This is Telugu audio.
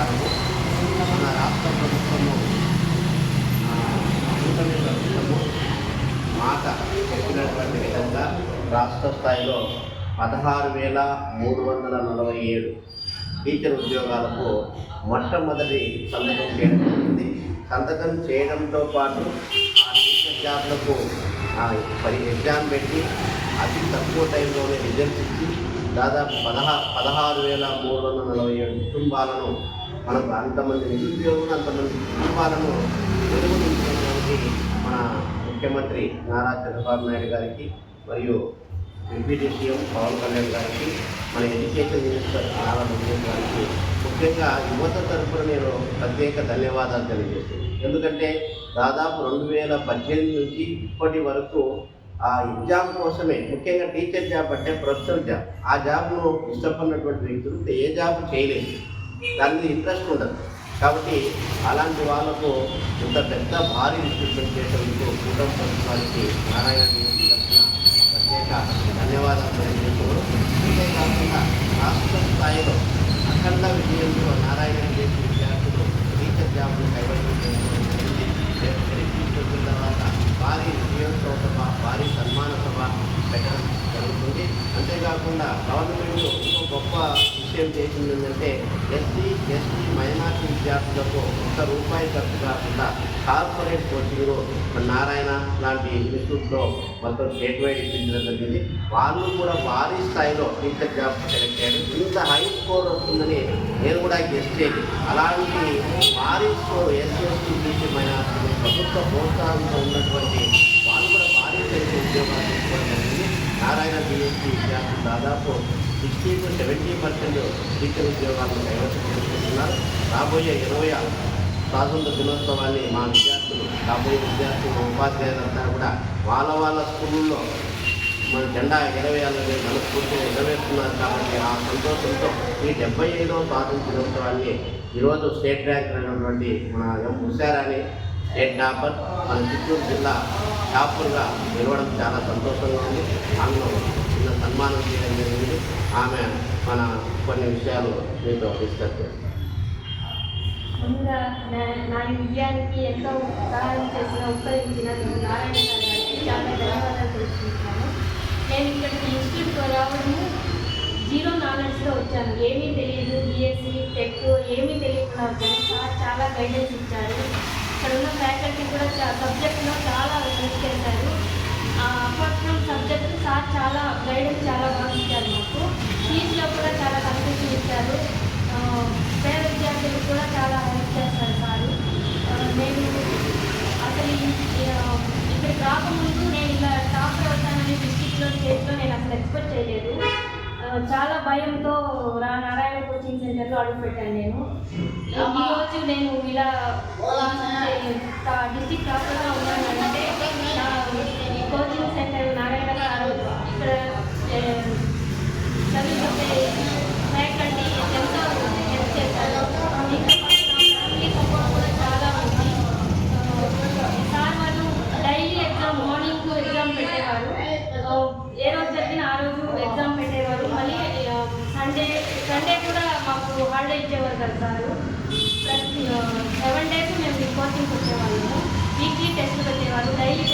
నమస్కారము మన రాష్ట్ర ప్రభుత్వము కూటమి ప్రభుత్వము మాట చెప్పినటువంటి విధంగా రాష్ట్ర స్థాయిలో పదహారు వేల మూడు వందల నలభై ఏడు టీచర్ ఉద్యోగాలకు మొట్టమొదటి సంతకం చేయడం జరిగింది. సంతకం చేయడంతో పాటు ఆ టీచర్ జాబ్లకు పది ఎగ్జామ్ పెట్టి అతి తక్కువ టైంలోనే రిజల్ట్స్ ఇచ్చి దాదాపు పదహా పదహారు వేల మూడు వందల నలభై ఏడు కుటుంబాలను మనకు అంతమంది నిరుద్యోగులు అంతమంది కుటుంబాలను వెలుగునించినటువంటి మన ముఖ్యమంత్రి నారా చంద్రబాబు నాయుడు గారికి మరియు డిప్యూటీ సీఎం పవన్ కళ్యాణ్ గారికి మన ఎడ్యుకేషన్ మినిస్టర్ నారా లోకేష్ గారికి ముఖ్యంగా యువత తరఫున నేను ప్రత్యేక ధన్యవాదాలు తెలియజేస్తున్నాను. ఎందుకంటే దాదాపు రెండు వేల పద్దెనిమిది నుంచి ఇప్పటి వరకు ఆ ఎగ్జామ్ కోసమే ముఖ్యంగా టీచర్ జాబ్ అంటే ప్రొఫెసర్ జాబ్ ఆ జాబ్ను ఇష్టపడినటువంటి వ్యక్తులు ఏ జాబ్ చేయలేదు. దాని మీద ఇంట్రెస్ట్ ఉండదు. కాబట్టి అలాంటి వాళ్ళకు ఇంత పెద్ద భారీ రిక్రూట్మెంట్ చేసేందుకు కూటమి ప్రభుత్వానికి నారాయణ ప్రత్యేక ధన్యవాదాలు తెలియజేస్తున్నారు అంతేకాకుండా రాష్ట్ర స్థాయిలో అఖండ విజయంతో నారాయణ దేవి విద్యార్థులు టీచర్ జాబ్ను కైవసం తర్వాత భారీ విజయోత్సవ సభ భారీ సన్మాన సభ పెట్టడం జరుగుతుంది. అంతేకాకుండా గవర్నమెంట్ ఇంకో గొప్ప విషయం చేసింది ఏంటంటే ఎస్సీ ఎస్టీ మైనార్టీ విద్యార్థులకు ఒక్క రూపాయి ఖర్చు కాకుండా కార్పొరేట్ కోచింగ్ నారాయణ లాంటి ఇన్స్టిట్యూట్లో మొత్తం స్టేట్ వైడ్ ఇప్పించడం జరిగింది. వాళ్ళు కూడా భారీ స్థాయిలో టీచర్ జాబ్ సెలెక్ట్ చేయడం ఇంత హై స్కోర్ వస్తుందని నేను కూడా గెస్ట్ చేయలేదు. అలాంటి భారీ score SC ST BC minority ప్రభుత్వ ప్రోత్సాహంతో ఉన్నటువంటి వాళ్ళు కూడా భారీ స్థాయి ఉద్యోగాలు తీసుకోవడం జరిగింది. నారాయణ బిఎస్సీ విద్యార్థులు దాదాపు sixty to seventy percent teacher ఉద్యోగాలను కైవసం చేసుకుంటున్నారు రాబోయే ఇరవై స్వాతంత్ర దినోత్సవాన్ని మా విద్యార్థులు రాబోయే విద్యార్థులు ఉపాధ్యాయులంతా కూడా వాళ్ళ వాళ్ళ స్కూళ్ళల్లో మన జెండా ఎగరవేయాలని మనస్ఫూర్తిగా ఎగరవేస్తున్నారు కాబట్టి ఆ సంతోషంతో ఈ డెబ్బై ఐదవ స్వాతంత్ర దినోత్సవాన్ని ఈరోజు స్టేట్ ర్యాంక్ అయినటువంటి మన ఎం హుషారాని స్టేట్ టాపర్ మన చిత్తూరు జిల్లా టాపర్గా నిలవడం చాలా సంతోషంగా ఉంది. ఆమెను చిన్న సన్మానం చేయడం ఆమె మన కొన్ని విషయాలు మీతో డిస్కస్ చేస్తారు ముందుగా నా- నా ఈ విజయానికి ఎంతో సహాయం చేసిన ఉపయోగించిన నారాయణ గారు గారికి చాలా ధన్యవాదాలు తెలుసుకుంటున్నాను నేను ఇక్కడికి ఇన్స్టిట్యూట్కి రావడము జీరో నాలెడ్జ్లో వచ్చాను ఏమీ తెలియదు బీఎస్సీ టెక్ ఏమీ తెలియకుండా వచ్చాను సార్ చాలా గైడెన్స్ ఇచ్చారు ఇక్కడ ఉన్న ఫ్యాకల్టీ కూడా సబ్జెక్ట్లో చాలా హెల్ప్ చేశారు అపార్ట్ సబ్జెక్ట్ సార్ చాలా గైడెన్స్ చాలా బాగా ఇచ్చారు మాకు. ఫీజులో కూడా చాలా కన్సెషన్ ఇచ్చారు. పేద విద్యార్థులకు కూడా చాలా హెల్ప్ చేస్తారు సార్. నేను అసలు ఇక్కడికి రాకముందు నేను ఇలా టాప్ అవుతానని డిస్టిక్లో స్టేట్లో నేను అసలు ఎక్స్పెక్ట్ చేయలేదు. చాలా భయంతో రా నారాయణ కోచింగ్ సెంటర్లో అడుగుపెట్టాను నేను. ఈ రోజు నేను ఇలా డిస్టిక్ టాపర్గా ఉన్నానంటే నా ఈ కోచింగ్ సెంటర్ నారాయణ గారు ఇక్కడ ఏ, చదువుతుంటే ఫ్యాకల్టీ ఎంతో హెల్ప్ చేశారు ఇంకా ఫ్యామిలీ సపోర్ట్ కూడా చాలా ఉంది ఆ, సార్ వాళ్ళు డైలీ ఎగ్జామ్ మార్నింగ్ ఎగ్జామ్ పెట్టేవారు ఆ, ఏ రోజు జరిగిన ఆ రోజు ఎగ్జామ్ పెట్టేవారు మళ్ళీ సండే సండే కూడా మాకు హాలిడే ఇచ్చేవారు కదా సార్. ప్రతి సెవెన్ డేస్ మేము కోచింగ్కి వచ్చేవాళ్ళము వీక్లీ టెస్ట్ పెట్టేవాళ్ళు. డైలీ